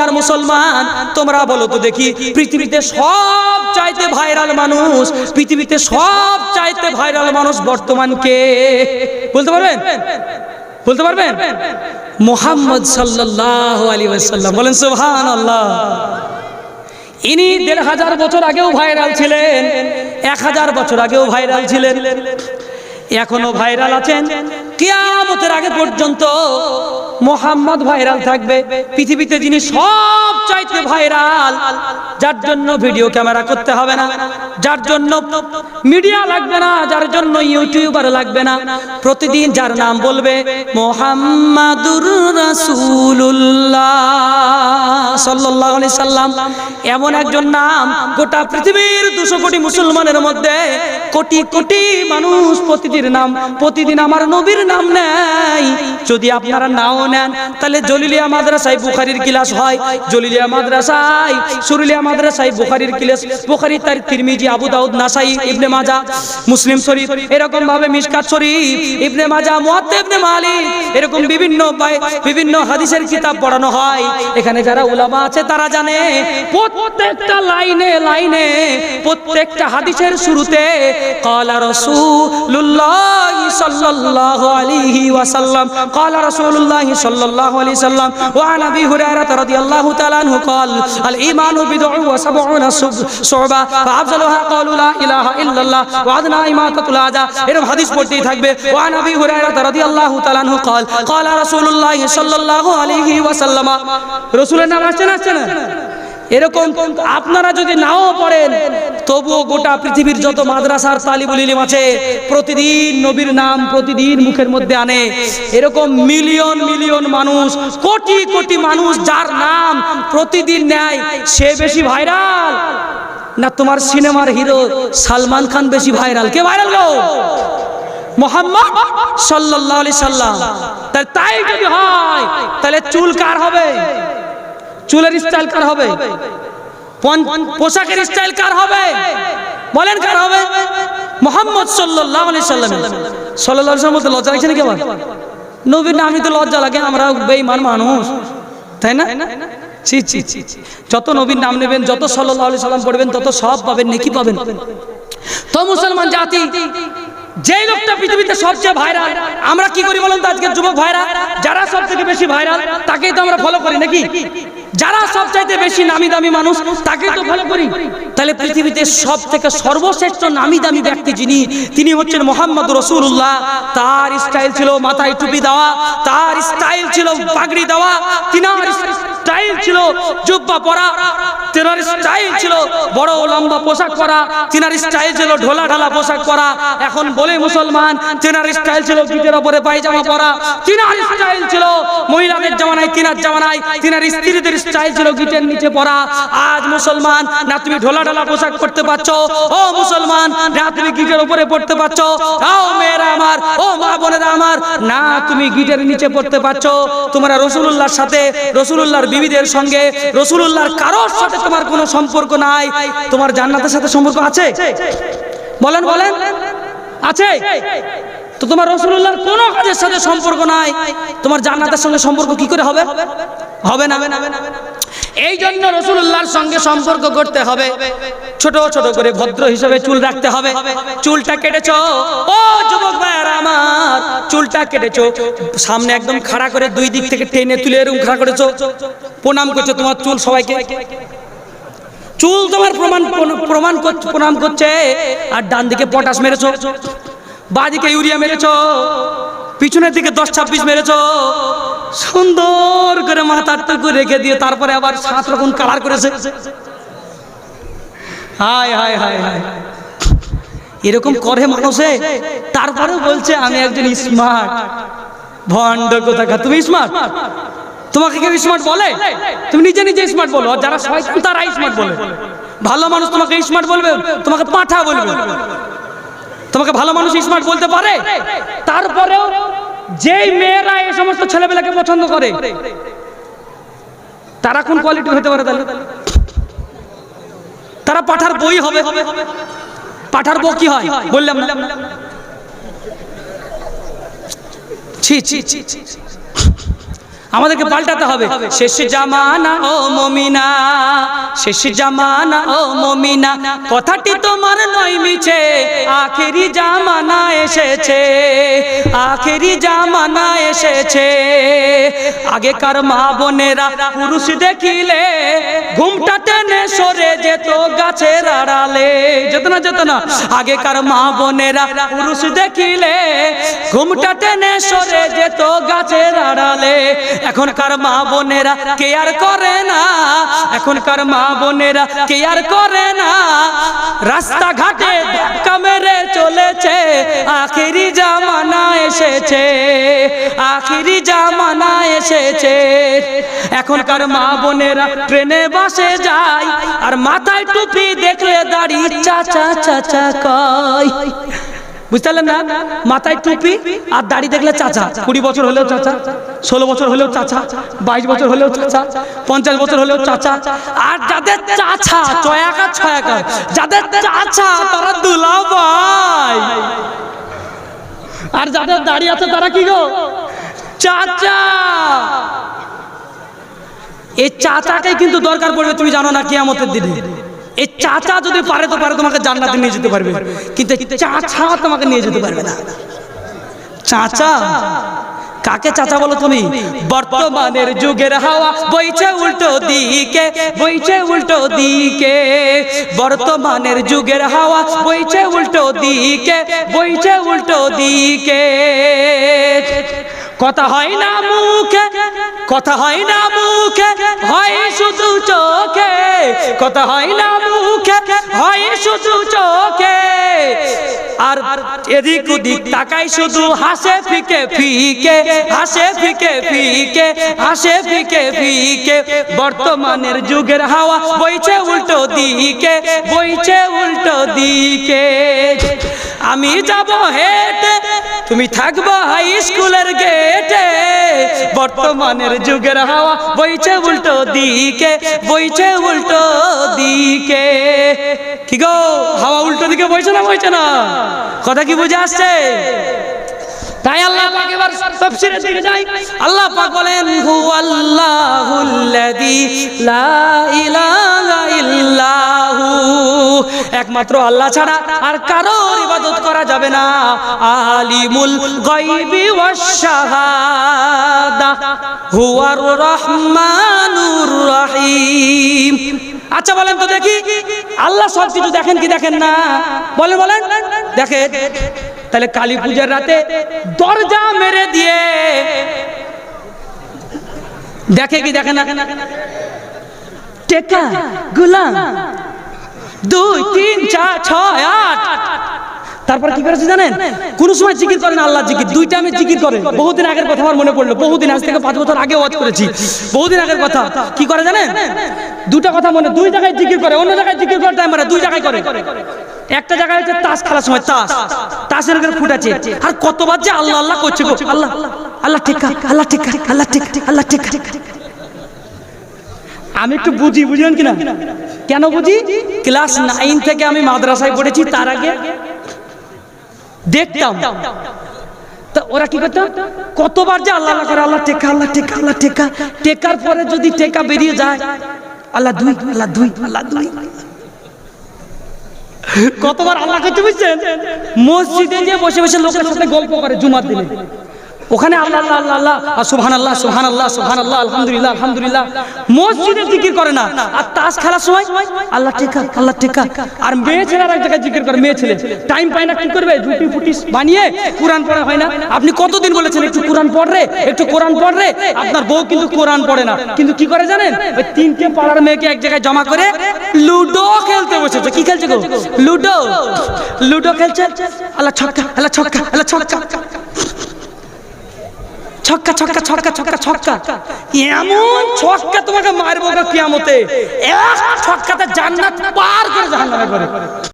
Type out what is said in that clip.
দুনিয়ার মুসলমান, তোমরা বলো তো দেখি, পৃথিবীতে সব চাইতে ভাইরাল মানুষ, পৃথিবীতে সব চাইতে ভাইরাল মানুষ বর্তমান কে? বলতে পারবেন? বলতে পারবেন? মোহাম্মদ সাল্লাল্লাহু আলাইহি ওয়াসাল্লাম। বলেন, সুবহানাল্লাহ। ইনি দেড় হাজার বছর আগেও ভাইরাল ছিলেন, এক হাজার বছর আগেও ভাইরাল ছিলেন। এখনও ভাইরাল আছেন। কিয়ামতের আগে পর্যন্ত মোহাম্মদ ভাইরাল থাকবে। পৃথিবীতে যিনি সব চাইতে ভাইরাল, যার জন্য ভিডিও ক্যামেরা করতে হবে না, যার জন্য মিডিয়া লাগবে না, যার জন্য ইউটিউবার লাগবে না। প্রতিদিন যার নাম বলবে, মোহাম্মদুর রাসূলুল্লাহ সাল্লাল্লাহু আলাইহি সাল্লাম। এমন একজন নাম গোটা পৃথিবীর দুশো কোটি মুসলমানের মধ্যে কোটি কোটি মানুষ প্রতিদিন নাম, প্রতিদিন আমার নবীর নাম নেয়। যদি আপনারা নাও নেন তাহলে জলিলিয়া মাদ্রাসায় বুখারির ক্লাস হয়। জলিলিয়া মাদ্রাসায়, সুরুলিয়া মাদ্রাসায় বুখারির ক্লাস। বুখারি তার তিরমিজি, আবু দাউদ, নাসাই, ইবনে মাজা, মুসলিম শরীফ। এরকম ভাবে মিশকাত শরীফ, ইবনে মাজা মুয়াত্তা ইবনে মালিক, এরকম বিভিন্ন বিভিন্ন হাদিসের কিতাব পড়ানো হয়। এখানে যারা উলামা আছে তারা জানে, প্রত্যেকটা লাইনে লাইনে, প্রত্যেকটা হাদিসের শুরুতে কালা রাসূলুল্লাহ সাল্লাল্লাহু আলাইহি ওয়াসাল্লাম, কালা রাসূলুল্লাহ সাল্লাল্লাহু আলাইহি সাল্লাম ওয়া আন আবি হুরায়রা রাদিয়াল্লাহু তাআলা আনহু قال الايمان بضع وسبعون شعبة فافضلها قالوا لا اله الا الله وادنى اماطه الاذى এরকম হাদিস পড়তেই থাকবে ওয়া আন আবি হুরায়রা রাদিয়াল্লাহু তাআলা আনহু قال قال رسول الله صلى الله عليه وسلم রাসূলের নাম আসছে না আসছে না এরকম আপনারা যদি নাও পড়েন, তবুও গোটা পৃথিবীর যত মাদ্রাসার তালিবুল ইলম আছে, প্রতিদিন নবীর নাম প্রতিদিন মুখের মধ্যে আনে। এরকম মিলিয়ন মিলিয়ন মানুষ, কোটি কোটি মানুষ যার নাম প্রতিদিন নেয়, সে বেশি ভাইরাল। না তোমার সিনেমার হিরো সালমান খান বেশি ভাইরাল? কে ভাইরাল গো? মোহাম্মদ সাল্লাল্লাহু আলাইহি সাল্লাম। তাই যদি হয়, তাহলে চুল কার হবে? চুলের স্টাইল কার হবে? পোশাকের স্টাইল কার হবে? বলেন কার হবে? মোহাম্মদ সাল্লাল্লাহু আলাইহি সাল্লাম আলাইহি সাল্লাম বলতে লজ্জা লাগছে নাকি আমার? নবীর নামই তো লজ্জা লাগে, আমরা বেঈমান মানুষ। তাই না? ছি ছি ছি। যত নবীর নাম নেবেন, যত সাল্লাল্লাহু আলাইহি সাল্লাম পড়বেন, তত সব পাবেন, নেকি পাবেন। তো মুসলমান জাতি, যেই লোকটা পৃথিবীতে সবচেয়ে ভাইরাল আমরা কি করি বলুন তো আজকের যুবক ভাইরাল যারা সব থেকে বেশি ভাইরাল তাকেই তো আমরা ফলো করি নাকি? যারা সবচাইতে বেশি নামি দামি মানুষ তাকে তো ভালো করি। তাহলে পৃথিবীতে সব থেকে সর্বশ্রেষ্ঠ নামি দামি ব্যক্তি যিনি, তিনি হচ্ছেন মোহাম্মদ রসুল্লাহ তার স্টাইল ছিল মাথায় টুপি দেওয়া, তার স্টাইল ছিল পাগড়ি দেওয়া, তিনার স্টাইল ছিল, জুব্বা পরা, তেনার স্টাইল ছিল বড় লম্বা পোশাক পরা, তিনার স্টাইল ছিল ঢোলা ঢালা পোশাক পরা। এখন বলে মুসলমান, তিনার স্টাইল ছিল পিঠের ওপরে পায়জামা পরা। তিনার স্টাইল ছিল মহিলাদের জামানায়, তিনার জামানায়, তিনার স্ত্রীদের স্টাইল ছিল গিটের নিচে পরা। আজ মুসলমান, না তুমি ঢোলা ঢালা পোশাক পরতে পারছ? ও মুসলমান, না তুমি গিটের উপরে পড়তে পারছ? ও মেয়েরা আমার, ও মা বোনেরা আমার, না তুমি গিটের নিচে পড়তে পারছ? তোমরা রসুলুল্লাহর সাথে, রসুলুল্লাহর বিবিদের সঙ্গে রসুলুল্লাহর কারোর সাথে তোমার কোনো সম্পর্ক নাই। তোমার জান্নাতের সাথে সম্পর্ক আছে? বলেন বলেন। আছে? তো তোমার রসুলুল্লাহর কোনো কাজের সাথে সম্পর্ক নাই। তোমার জান্নাতের সঙ্গে সম্পর্ক কি করে হবে? হবে না। এই জন্য রসুল্লাহর সঙ্গে সম্পর্ক করতে হবে। ছোট ছোট করে ভদ্র হিসেবে চুল রাখতে হবে। চুলটা কেটেছ। ও যুবক চুলটা কেটেছো, সামনে একদম খাড়া করে দুই দিক থেকে টেনে তুলে এরকম খাড়া করেছ। প্রণাম করছ তোমার চুল সবাইকে। চুল তোমার প্রমাণ প্রমাণ করছে, প্রণাম করছে, আর ডান দিকে পটাশ মেরেছো বাদিকে ইউরিয়া মেরেছো, পিছনের দিকে দশ ছাব্বিশ মেরেছো। সুন্দর করে মাথার টুকু রেখে দিয়ে তারপরে আবার সাত রকম কালার করেছে। হায় হায় হায় হায়। এরকম করে মানুষে তারপরে বলছে আমি একজন স্মার্ট ভণ্ড কোথাকা তুমি স্মার্ট তোমাকে কেউ স্মার্ট বলে? তুমি নিজে নিজে স্মার্ট বলো আর যারা শয়তান তারা স্মার্ট বলে। ভালো মানুষ তোমাকে স্মার্ট বলবে তোমাকে পাঠা বলবে। তোমাকে ভালো মানুষ স্মার্ট বলতে পারে? তারপরেও যেই মেয়েরা এই সমস্ত ছেলেবেলাকে পছন্দ করে তারা কোন কোয়ালিটি হতে পারে তাহলে? তারা পাঠার বই হবে হবে। পাঠার বউ কি হয়? বললাম না। ছি ছি ছি ছি। আমাদেরকে পাল্টাতে হবে। শেষ জামানা ও মমিনা। শেষ জামানা ও মমিনা। কথাটি তোমার নয় মিছে আখেরি জামানা এসেছে। আখেরি জামানা এসেছে। আগেকার মা বোনেরা পুরুষ দেখিলে ঘুমটা টেনে সরে যেত গাছের আড়ালে। যেত না যেত না আগেকার মা বোনেরা পুরুষ দেখিলে ঘুমটা টেনে সরে যেত গাছের আড়ালে। এখনকার মা বোনেরা কেয়ার করে না, এখনকার মা বোনেরা কেয়ার করে না। রাস্তাঘাটে ধাক্কা চলেছে, আখেরি জামানা এসেছে, আখেরি জামানা এসেছে। এখনকার মা বোনেরা ট্রেনে বাসে যায়, আর মাথায় টুপি দেখলে দাড়ি চাচা চাচা কয়। বুঝতে না? মাথায় টুপি আর দাড়ি দেখলে চাচা। কুড়ি বছর হলেও চাচা, ষোলো বছর হলেও চাচা, বাইশ বছর হলেও চাচা, পঞ্চাশ বছর হলেও চাচা। আর যাদের চাচা, ছয়াকা ছয়াকা, যাদের চাচা, তারা দুলা ভাই আর যাদের দাড়ি আছে, তারা কি গো? চাচা। এই চাচাকে কিন্তু দরকার পড়বে, তুমি জানো না কিয়ামতের দিনে। এই চাচা যদি পারে তো পারে, তোমাকে জান্নাতে নিয়ে যেতে পারবে। কিন্তু চাচা তোমাকে নিয়ে যেতে পারবে না। চাচা, কাকে চাচা বলো তুমি? বর্তমানের যুগের হাওয়া বইছে উল্টো দিকে, বইছে উল্টো দিকে। বর্তমানের যুগের হাওয়া বইছে উল্টো দিকে, বইছে উল্টো দিকে। কথা হয় না মুখে, কথা হয় না মুখে, হয় শুধু চোখে। কথা হয় না মুখে, হয় শুধু চোখে। আর এদিক ওদিক তাকাই শুধু হাসে, ফিকে ফিকে, হাসে, ফিকে ফিকে, হাসে, ফিকে ফিকে। বর্তমানের যুগের হাওয়া বইছে উল্টো দিকে, বইছে উল্টো দিকে। আমি যাব হেঁটে। তুমি থাকব হাই স্কুলের গেটে বর্তমানের যুগের হাওয়া বইছে উল্টো দিকে। বইছে উল্টো দিকে। কি গো? হাওয়া উল্টো দিকে বইছে না বইছে না? কথা কি বুঝে আসছে? তাই আল্লাহ পাক এবার তাফসীরের দিকে যাই। আল্লাহ পাক বলেন হু আল্লাহুল্লাযী লা ইলাহা ইল্লাহু একমাত্র আল্লাহ ছাড়া আর কারোর ইবাদত করা যাবে না। আলিমুল গায়বি ওয়াশ শাহাদা হুয়ার রহমানুর রহিম। আচ্ছা বলেন তো দেখি, আল্লাহ সব কিছু দেখেন কি দেখেন না? বলেন বলেন। দেখেন, তাহলে কালী পূজার রাতে দরজা মেরে দিয়ে দেখে কি দেখে না? টেকা, গুলাম দুই, তিন, চার, ছয়, আট। তারপর কি করেছে জানেন? কোন সময় জিকির করেন আল্লাহ জিকির। দুইটা আমি জিকির করে। বহুদিন আগের কথা আমার মনে পড়ল। বহুদিন আজ থেকে পাঁচ বছর আগে ওয়াজ করেছি। বহুদিন আগের কথা। কি করে জানেন? দুটা কথা মনে, দুই জায়গায় জিকির করে, অন্য জায়গায় জিকির করে টাইম মারে দুই জায়গায় করে। একটা জায়গায় হচ্ছে তাস খেলার সময় তাস। তাসের উপরে ফুটাচ্ছে আর কতবার যে আল্লাহ আল্লাহ করছে গো। আল্লাহ আল্লাহ টেকা আল্লাহ টেকা আল্লাহ টেকা আল্লাহ টেকা আমি একটু বুঝি বুঝলেন কিনা? কেন বুঝি? ক্লাস নাইন থেকে আমি মাদ্রাসায় পড়েছি, তার আগে দেখতাম। তা ওরা কি করতো? কতবার যে আল্লাহ করে, আল্লাহ টেকা আল্লাহ টেকা আল্লাহ টেকা, টেকার পরে যদি টেকা বেরিয়ে যায়, আল্লাহ দুই আল্লাহ দুই আল্লাহ দুই। কতবার আল্লাহ করতে বুঝছেন মসজিদে যে বসে বসে লোকের সাথে গল্প করে, জুমার দিনে। ওখানে আল্লাহ আল্লাহ আল্লাহ সুবহান আল্লাহ সুবহান আল্লাহ সুবহান আল্লাহ আলহামদুলিল্লাহ আলহামদুলিল্লাহ। মসজিদে জিকির করে না। আর তাস খেলার সময় আল্লাহ টেকা আল্লাহ টেকা আর মেয়ে ছেলেরা এক জায়গায় জিকির করে, মেয়ে ছেলে। টাইম পায় না, কি করবে? রুটি, ফুটি বানিয়ে কোরআন পড়া হয় না। আপনি কতদিন বলেছেন, একটু কোরআন পড় রে, একটু কোরআন পড় রে আপনার বউ কিন্তু কোরআন পড়ে না। কিন্তু কি করে জানেন? ওই তিনটে পাড়ার মেয়েকে এক জায়গায় জমা করে লুডো খেলতে বসেছে। কি খেলছে গো? লুডো। লুডো খেলছে? আল্লাহ ছক্কা আল্লাহ ছক্কা আল্লাহ ছক্কা। ছক্কা ছক্কা ছক্কা ছক্কা ছক্কা এমন ছক্কা তোমাকে মারবো কিয়ামতে। এক ছক্কাতে জান্নাত পার করে জাহান্নামে করে।